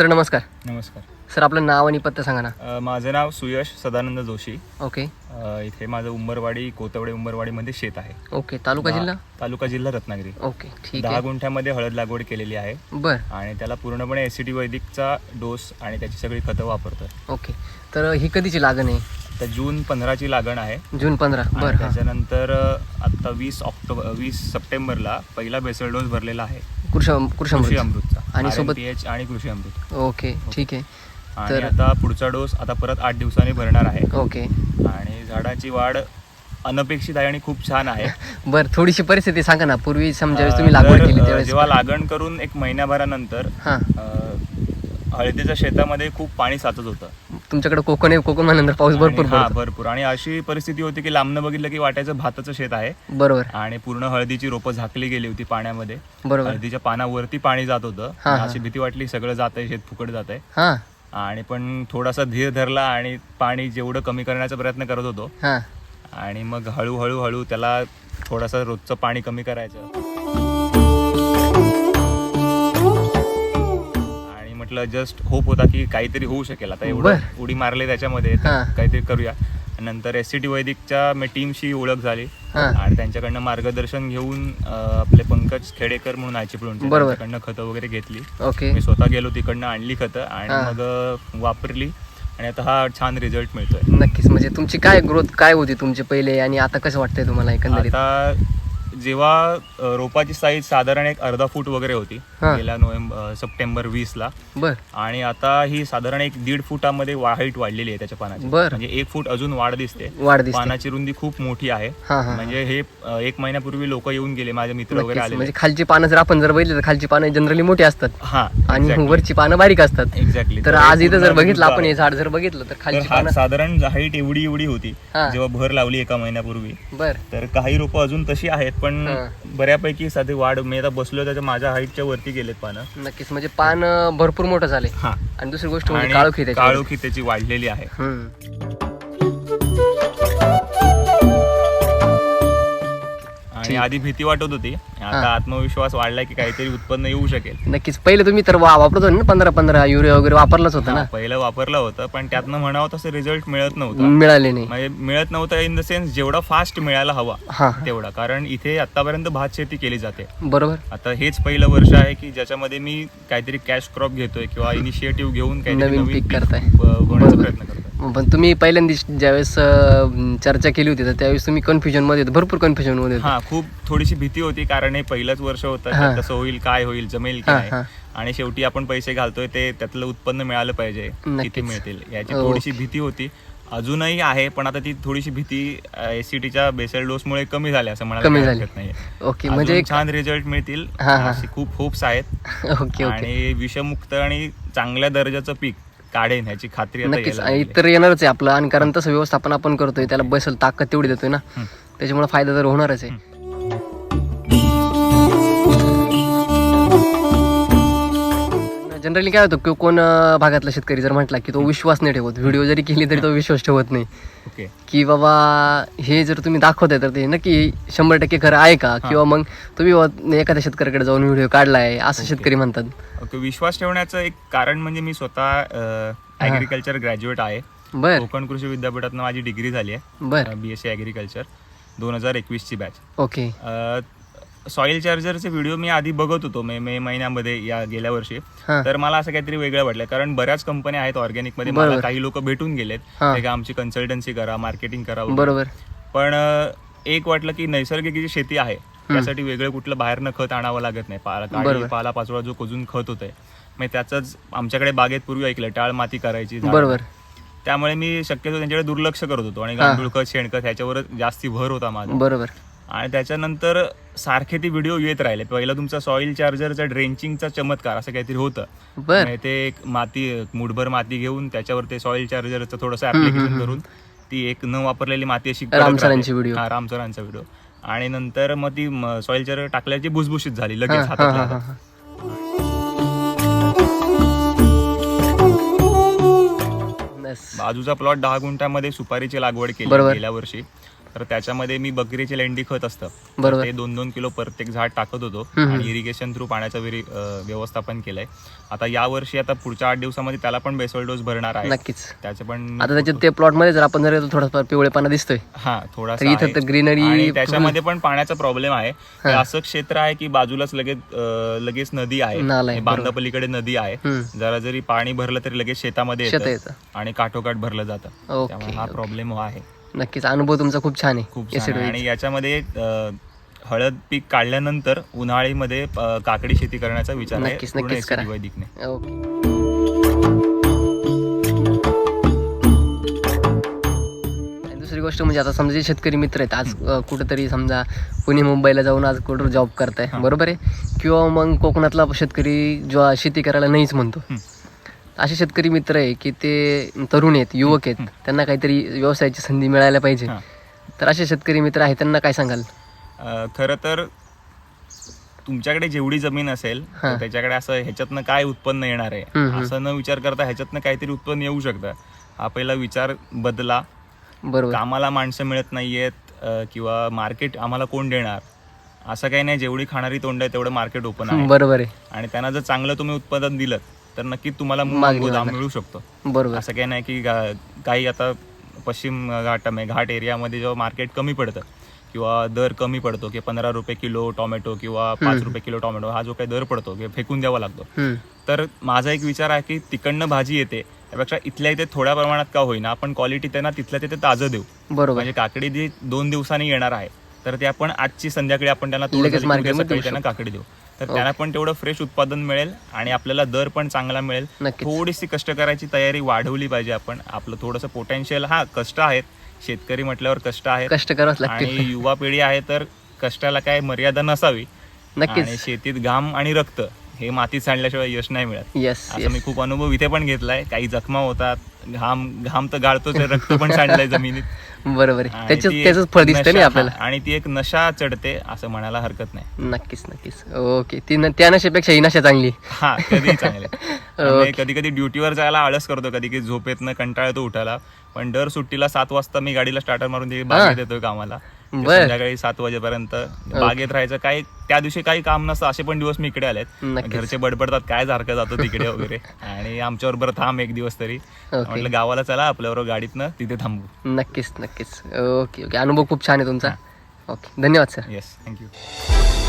Sir नमस्कार. नमस्कार. Sir आपलं नाव आणि पत्ता सांगा ना. अ, माझं नाव सुयश सदानंद जोशी. ओके. अ, इथे माझं उंबरवाडी कोतवडे उंबरवाडीमध्ये शेत आहे. ओके तालुका जिल्हा? तालुका जिल्हा रत्नागिरी. ओके ठीक दहा आहे. गुंठ्यामध्ये हळद लागवड केलेली आहे. बर. आणि त्याला पूर्णपणे एस सी टी वैदिकचा डोस आणि त्याची सगळी खतं वापरतोय. ओके. तर ही कधीची लागण आहे? तर जून पंधराची लागण आहे. जून पंधरा आणि बरं हां. त्याच्यानंतर आता वीस ऑक्टोबर वीस सप्टेंबरला पहिला बेसल डोस भरलेला आहे. कृषी अमृतचा. आणि सोबत- पीएच आणि कृषी अमृत. ओके ठीक आहे. आणि तर- आता पुढचा डोस आता परत आठ दिवसांनी भरणार आहे. ओके. आणि झाडाची वाढ अनपेक्षित आहे आणि खूप छान आहे. बर थोडीशी परिस्थिती सांगा ना पूर्वी समजा ज्यावेळेस तुम्ही लागवड तर, केली अं, त्यावेळेस जेव्हा लागण करून एक महिन्याभरानंतर हां. अं, हळदीच्या शेतामध्ये खूप पाणी साचत होतं. तुमच्याकडे कोकण आहे कोकण नंतर पाऊस भरपूर हा पडतो. भरपूर. आणि अशी परिस्थिती होती की लांबनं बघितलं की वाटायचं भाताचं शेत आहे. बरोबर. आणि पूर्ण हळदीची रोपं झाकली गेली होती पाण्यामध्ये. बरोबर. हळदीच्या पानावरती पाणी जात होतं. हा, हा. अशी भीती वाटली सगळं जात आहे शेत फुकट जात आहे हां. आणि पण थोडासा धीर धरला आणि पाणी जेवढं कमी करण्याचा प्रयत्न करत होतो. हां. आणि मग हळूहळू हळू त्याला थोडासा रोजचं पाणी कमी करायचं. म्हटलं जस्ट होप होता की काहीतरी होऊ शकेल आता एवढं बर. उडी मारले त्याच्यामध्ये तर हा. काहीतरी करूया नंतर एस सी टी वैदिकच्या टीमशी ओळख झाली हा. आणि त्यांच्याकडनं मार्गदर्शन घेऊन अं, आपले पंकज खेडेकर म्हणून बरोबर. त्यांच्याकडनं खतं वगैरे घेतली ओके मी स्वतः गेलो तिकडनं आणली खतं आणि हा. मग अं, वापरली आणि आता हा छान रिझल्ट मिळतोय नक्कीच म्हणजे तुमची काय ग्रोथ काय होती तुमची पहिले आणि आता कसं वाटतंय तुम्हाला एकंदरीत आता जेव्हा रोपाची साईज साधारण एक अर्धा फूट वगैरे होती. गेल्या नोव्हेंबर सप्टेंबर वीस ला. बर. आणि आता ही साधारण एक दीड फुटामध्ये हाईट वाढलेली आहे त्याच्या पानाची. म्हणजे एक फूट अजून वाढ दिसते. पानाची रुंदी खूप मोठी आहे. म्हणजे हे एक महिन्यापूर्वी लोक येऊन गेले माझे मित्र वगैरे आले म्हणजे खालची पानं जर आपण जर बघितली तर खालची पानं जनरली मोठी असतात. हा आणि वरची पानं बारीक असतात. एक्झॅक्टली तर आज इथं जर बघितलं आपण हे झाड जर बघितलं तर खालची पानं साधारण हाईट एवढी एवढी होती. जेव्हा भर लावली एका महिन्यापूर्वी. बर. तर काही रोपं अजून तशी आहेत. पण. बऱ्यापैकी साधी वाढ मी आता बसलो त्याच्या माझ्या हाईटच्या वरती गेलेत पानं. नक्कीच म्हणजे पान भरपूर मोठं झाले. हा. आणि दुसरी गोष्ट म्हणजे काळोखी त्याची काळोखी त्याची वाढलेली आहे. हम्म. आणि आधी भीती वाटत होती. आता. आत्मविश्वास वाढलाय की काहीतरी उत्पन्न येऊ शकेल. नक्कीच. पहिले तुम्ही तर वापरत होते ना पंधरा पंधरा युरिया वगैरे वापरलंच होतं ना? पहिलं वापरलं होतं पण त्यातनं म्हणावं तसं रिझल्ट मिळत नव्हता. मिळाले नाही. म्हणजे मिळत नव्हता इन द सेन्स जेवढा फास्ट मिळायला हवा तेवढा. कारण इथे आतापर्यंत भात शेती केली जाते. बरोबर. आता हेच पहिलं वर्ष आहे की ज्याच्यामध्ये मी काहीतरी कॅश क्रॉप घेतोय किंवा इनिशिएटिव्ह घेऊन काहीतरी नवीन पीक करताय. प्रयत्न करतोय. पण तुम्ही पहिल्यांदा ज्यावेळेस अं, चर्चा केली होती तर त्यावेळेस तुम्ही कन्फ्युजनमध्ये होते भरपूर कन्फ्युजनमध्ये होते हा खूप थोडीशी भीती होती कारण हे पहिलंच वर्ष होतं हा. कसं होईल काय होईल जमेल की हा, नाही हा. आणि शेवटी आपण पैसे घालतोय ते त्यातलं उत्पन्न मिळालं पाहिजे नक्कीच. किती मिळतील याची ओके. थोडीशी भीती होती अजूनही आहे पण आता ती थोडीशी भीती एसीटीच्या बेसल डोस मुळे कमी झाली असं म्हणायला कमी काही झाली. हरकत नाहीये ओके अजून म्हणजे एक- छान रिझल्ट मिळतील हा, हा. अशी खूप होप्स आहेत ओके ओके आणि विषमुक्त आणि चांगल्या दर्जाचं पीक काढेन ह्याची खात्री आता नक्कीच यायला आणि लागली. इतर येणारच आहे आपलं आणि कारण तसं व्यवस्थापन आपण करतोय त्याला बसल ताकद तेवढी देतोय ना. त्याच्यामुळे फायदा तर होणारच आहे जनरली काय होतं की कोण भागातला शेतकरी जर म्हटला की तो विश्वास नाही ठेवत व्हिडिओ जरी केली तरी तो विश्वास ठेवत नाही. की बाबा हे जर तुम्ही दाखवताय तर ते नक्की शंभर टक्के खरं आहे का? किंवा मग तुम्ही एखाद्या शेतकऱ्याकडे जाऊन व्हिडिओ काढलाय असं शेतकरी म्हणतात. विश्वास ठेवण्याचं एक कारण म्हणजे मी स्वतः ऍग्रिकल्चर ग्रॅज्युएट आहे. बर. कोकण कृषी विद्यापीठातनं माझी डिग्री झाली आहे. बर. बी एस सी ॲग्रिकल्चर दोन हजार एकवीसची बॅच ओके सॉइल चार्जरचे व्हिडिओ मी आधी बघत होतो मे मे महिन्यामध्ये या गेल्या वर्षी. तर मला असं काहीतरी वेगळं वाटलं कारण बऱ्याच कंपन्या आहेत ऑर्गॅनिकमध्ये मला. काही लोक भेटून गेलेत. आमची कन्सल्टन्सी करा मार्केटिंग करा. बरोबर. पण एक वाटलं की नैसर्गिक जी शेती आहे त्यासाठी वेगळं कुठलं बाहेरनं खत आणावं लागत नाही. पाला पाचोळा जो कुजून खत होतंय मग त्याचंच आमच्याकडे बागेत पूर्वी ऐकलं टाळ माती करायची. बरोबर. त्यामुळे मी शक्यतो त्यांच्याकडे दुर्लक्ष करत होतो आणि. गांडूळ खत शेणखत ह्याच्यावरच जास्ती भर होता माझा. बरोबर. आणि त्याच्यानंतर सारखे ते व्हिडिओ येत राहिले. पहिला तुमचा सॉइल चार्जरचा ड्रेंचिंगचा चमत्कार असं काहीतरी होतं. म्हणजे ते एक माती मुठभर माती घेऊन त्याच्यावर ते सॉइल चार्जरचं थोडंसं ऍप्लिकेशन करून ती एक न वापरलेली माती अशी रामसरांची video. हा रामसरांचा व्हिडिओ आणि नंतर मग ती सॉइल चार्जर टाकल्याची भुसभुशीत झाली लगेच हातात. बाजूचा प्लॉट दहा गुंठ्यामध्ये सुपारीची लागवड केली. गेल्या वर्षी. तर त्याच्यामध्ये मी बकरीचे लेंडी खत असतं. बरोबर. ते दोन दोन किलो प्रत्येक झाड टाकत होतो. आणि इरिगेशन थ्रू पाण्याचं व्यवस्थापन केलंय. आता या वर्षी आता पुढच्या आठ दिवसामध्ये त्याला पण बेसोल डोस भरणार आहे. नक्कीच. त्याचे पण आता त्याच्यात ते प्लॉटमध्ये जर आपण जर थोडासा पिवळेपणा दिसतोय. हा थोडासा इथं ग्रीनरी त्याच्यामध्ये पण पाण्याचा प्रॉब्लेम आहे. असं क्षेत्र आहे की बाजूलाच लगेच लगेच नदी आहे. बांधापलीकडे नदी आहे. जरा जरी पाणी भरलं तरी लगेच शेतामध्ये शेत येतं आणि काठोकाठ भरलं जातं. हा प्रॉब्लेम आहे. नक्कीच. अनुभव तुमचा खूप छान आहे. खूप छान आहे. आणि याच्यामध्ये अं, हळद पीक काढल्यानंतर उन्हाळीमध्ये अं, काकडी शेती करण्याचा विचार आहे. नक्कीच, पूर्ण नक्कीच करा. ओके. दुसरी गोष्ट म्हणजे आता समजा जे शेतकरी मित्र आहेत आज अ, कुठेतरी समजा पुणे मुंबईला जाऊन आज कुठं जॉब करताय. बरोबर आहे? किंवा मग कोकणातला शेतकरी जो शेती करायला नाहीच म्हणतो. हं. असे शेतकरी मित्र आहे की ते तरुण आहेत युवक आहेत. त्यांना काहीतरी व्यवसायाची संधी मिळायला पाहिजे. तर असे शेतकरी मित्र आहेत त्यांना काय सांगाल? खरं तर तुमच्याकडे जेवढी जमीन असेल त्याच्याकडे असं ह्याच्यातनं काय उत्पन्न येणार आहे. असं न विचार करता ह्याच्यातनं काहीतरी उत्पन्न येऊ शकतं. हा पहिला विचार बदला. बरोबर. कामाला माणसं मिळत नाहीयेत किंवा मार्केट आम्हाला कोण देणार? असं काही नाही जेवढी खाणारी तोंड आहे तेवढं मार्केट ओपन आहे. बरोबर आहे. आणि त्यांना जर चांगलं तुम्ही उत्पादन दिलं तर नक्कीच तुम्हाला मागणी दाम वाढणार. मिळू शकतो. बरोबर. असं काही नाही की काही आता पश्चिम घाट घाट एरियामध्ये जेव्हा मार्केट कमी पडतं किंवा दर कमी पडतो की पंधरा रुपये किलो टोमॅटो किंवा पाच. रुपये किलो टोमॅटो हा जो काही दर पडतो की फेकून द्यावा लागतो. तर माझा एक विचार आहे की तिकडनं भाजी येते त्यापेक्षा इथल्या इथे थोड्या प्रमाणात का होईना आपण क्वालिटी त्यांना तिथल्या तिथे ताजं देऊ. बरोबर. म्हणजे काकडी जी दोन दिवसांनी येणार आहे तर ते आपण आजची संध्याकाळी आपण त्यांना देऊ त्यांना काकडी देऊ. तर त्यांना पण तेवढं फ्रेश उत्पादन मिळेल आणि आपल्याला दर पण चांगला मिळेल. थोडीशी कष्ट करायची तयारी वाढवली पाहिजे आपण. आपलं थोडंसं पोटेन्शियल हा कष्ट आहेत. शेतकरी म्हटल्यावर कष्ट आहेत. कष्ट आणि युवा पिढी आहे तर कष्टाला काय मर्यादा नसावी. नक्कीच. शेतीत घाम आणि रक्त हे मातीत सांडल्याशिवाय यश नाही मिळत. येस असं मी खूप अनुभव इथे पण घेतलाय. काही जखमा होतात घाम घाम तर गाळतोच आहे, रक्त पण सांडलंय जमिनीत. बरोबर आहे. आणि त्याच्याच ती एक फळ नशा- आपल्याला. आणि ती एक नशा चढते असं म्हणायला हरकत नाही. नक्कीच नक्कीच. ओके. ती न- त्या नशेपेक्षा ही नशा चांगली. हा कधी चांगले. कधी कधी ड्युटीवर जायला आळस करतो कधी कधी झोपेतनं कंटाळा येतो उठायला. पण दर सुट्टीला सात वाजता मी गाडीला स्टार्टर मारून ते येतोय कामाला. ते बर. संध्याकाळी सात वाजेपर्यंत बागेत राहायचं काही त्या दिवशी काही काम नसतं असे पण दिवस मी इकडे आलेत. नक्कीच. घरचे बडबडतात काय सारखं जातो तिकडे वगैरे. आणि आमच्या बरोबर थांब एक दिवस तरी. म्हटलं गावाला चला आपल्याबरोबर गाडीतनं तिथे थांबू. नक्कीच नक्कीच. Okay okay. अनुभव खूप छान आहे तुमचा. ओके. धन्यवाद सर. Yes thank you